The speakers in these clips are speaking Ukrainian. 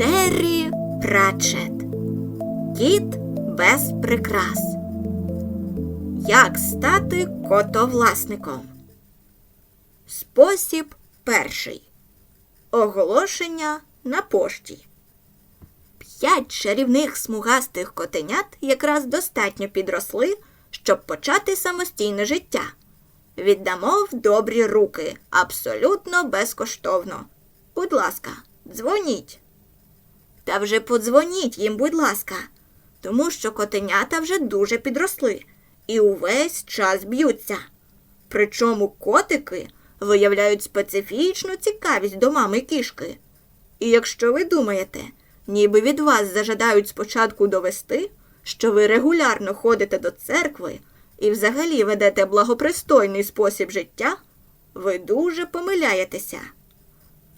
Террі Пратчет. Кіт без прикрас. Як стати котовласником? Спосіб перший. Оголошення на пошті. П'ять чарівних смугастих котенят якраз достатньо підросли, щоб почати самостійне життя. Віддамо в добрі руки абсолютно безкоштовно. Будь ласка, дзвоніть. Та вже подзвоніть їм, будь ласка, тому що котенята вже дуже підросли і увесь час б'ються. Причому котики виявляють специфічну цікавість до мами кішки. І якщо ви думаєте, ніби від вас зажадають спочатку довести, що ви регулярно ходите до церкви і взагалі ведете благопристойний спосіб життя, ви дуже помиляєтеся.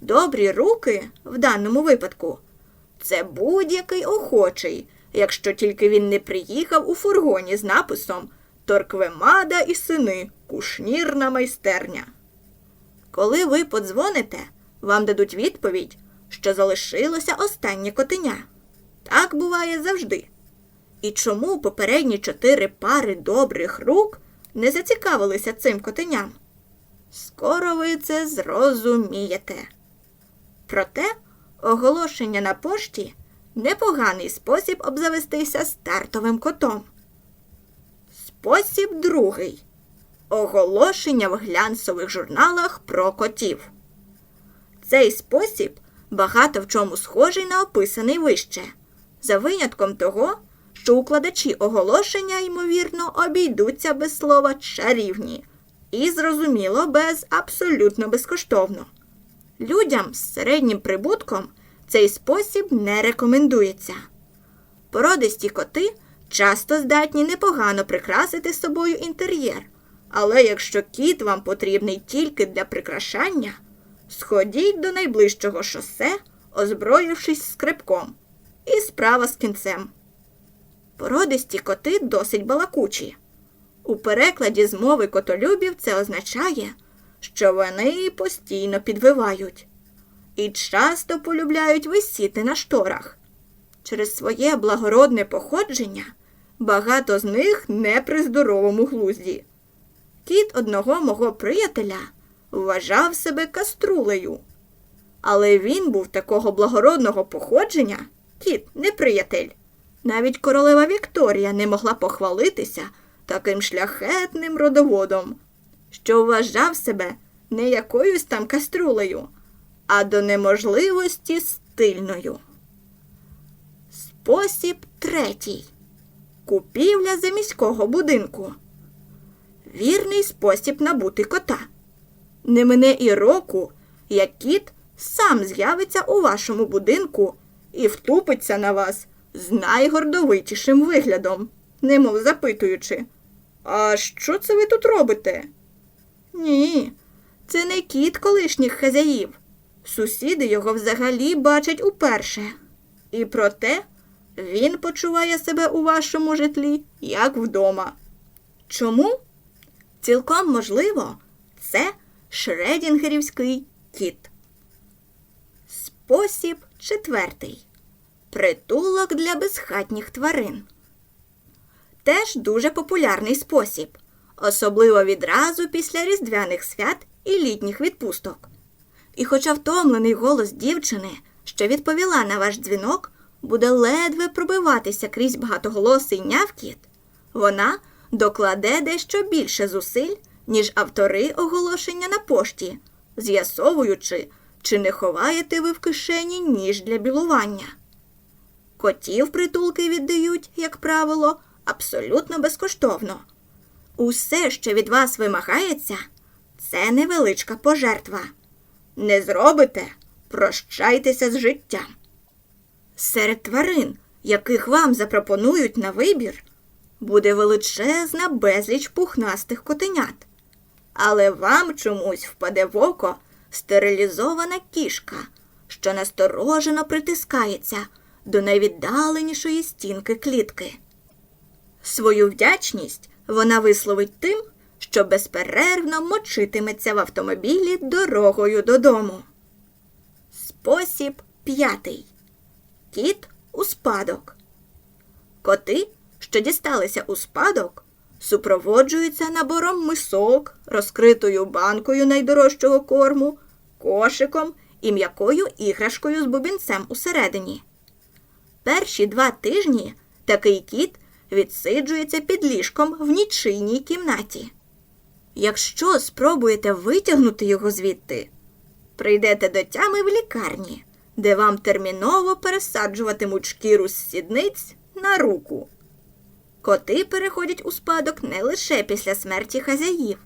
Добрі руки в даному випадку це будь-який охочий, якщо тільки він не приїхав у фургоні з написом Торквемада і сини, кушнірна майстерня. Коли ви подзвоните, вам дадуть відповідь, що залишилося останнє котеня. Так буває завжди. І чому попередні чотири пари добрих рук не зацікавилися цим котеням? Скоро ви це зрозумієте. Проте оголошення на пошті непоганий спосіб обзавестися стартовим котом. Спосіб другий. Оголошення в глянцевих журналах про котів. Цей спосіб багато в чому схожий на описаний вище, за винятком того, що укладачі оголошення, ймовірно, обійдуться без слова чарівні і, зрозуміло, без абсолютно безкоштовно. Людям з середнім прибутком цей спосіб не рекомендується. Породисті коти часто здатні непогано прикрасити собою інтер'єр, але якщо кіт вам потрібний тільки для прикрашання, сходіть до найближчого шосе, озброївшись скрипком, і справа з кінцем. Породисті коти досить балакучі. У перекладі з мови котолюбів це означає, що вони постійно підвивають і часто полюбляють висіти на шторах. Через своє благородне походження багато з них не при здоровому глузді. Кіт одного мого приятеля вважав себе каструлею. Але він був такого благородного походження, кіт неприятель. Навіть королева Вікторія не могла похвалитися таким шляхетним родоводом, що вважав себе не якоюсь там каструлею, а до неможливості стильною. Спосіб третій. Купівля заміського будинку. Вірний спосіб набути кота. Не мине і року, як кіт сам з'явиться у вашому будинку і втупиться на вас з найгордовитішим виглядом, немов запитуючи, А що це ви тут робите? Ні, це не кіт колишніх хазяїв. Сусіди його взагалі бачать уперше. І проте він почуває себе у вашому житлі як вдома. Чому? Цілком можливо, це шредінгерівський кіт. Спосіб четвертий. Притулок для безхатніх тварин. Теж дуже популярний спосіб, особливо відразу після різдвяних свят і літніх відпусток. І хоча втомлений голос дівчини, що відповіла на ваш дзвінок, буде ледве пробиватися крізь багатоголосий нявкіт, вона докладе дещо більше зусиль, ніж автори оголошення на пошті, з'ясовуючи, чи не ховаєте ви в кишені ніж для білування. Котів притулки віддають, як правило, абсолютно безкоштовно. Усе, що від вас вимагається, це невеличка пожертва. Не зробите, прощайтеся з життям. Серед тварин, яких вам запропонують на вибір, буде величезна безліч пухнастих котенят. Але вам чомусь впаде в око стерилізована кішка, що насторожено притискається до найвіддаленішої стінки клітки. Свою вдячність вона висловить тим, що безперервно мочитиметься в автомобілі дорогою додому. Спосіб п'ятий. Кіт у спадок. Коти, що дісталися у спадок, супроводжуються набором мисок, розкритою банкою найдорожчого корму, кошиком і м'якою іграшкою з бубінцем усередині. Перші два тижні такий кіт відсиджується під ліжком в нічийній кімнаті. Якщо спробуєте витягнути його звідти, прийдете до тями в лікарні, де вам терміново пересаджуватимуть шкіру з сідниць на руку. Коти переходять у спадок не лише після смерті хазяїв.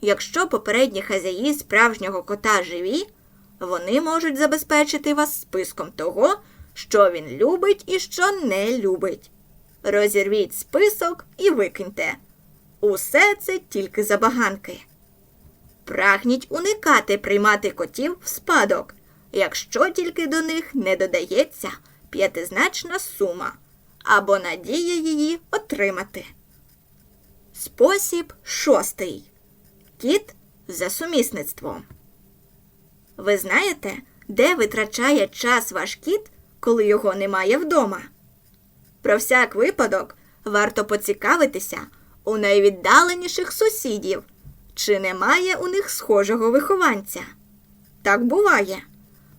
Якщо попередні хазяї справжнього кота живі, вони можуть забезпечити вас списком того, що він любить і що не любить. Розірвіть список і викиньте. Усе це тільки забаганки. Прагніть уникати приймати котів в спадок, якщо тільки до них не додається п'ятизначна сума або надія її отримати. Спосіб шостий. Кіт за сумісництвом. Ви знаєте, де витрачає час ваш кіт, коли його немає вдома? Про всяк випадок варто поцікавитися у найвіддаленіших сусідів, чи немає у них схожого вихованця. Так буває.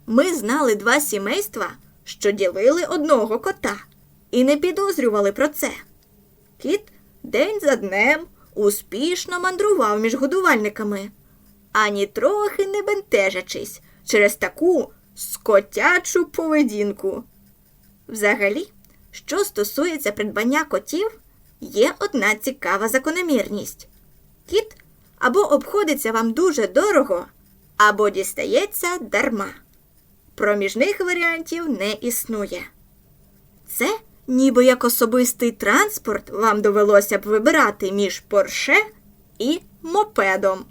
Ми знали два сімейства, що ділили одного кота, і не підозрювали про це. Кіт день за днем успішно мандрував між годувальниками, ані трохи не бентежачись через таку скотячу поведінку. Взагалі, що стосується придбання котів, є одна цікава закономірність. Кіт або обходиться вам дуже дорого, або дістається дарма. Проміжних варіантів не існує. Це ніби як особистий транспорт вам довелося б вибирати між порше і мопедом.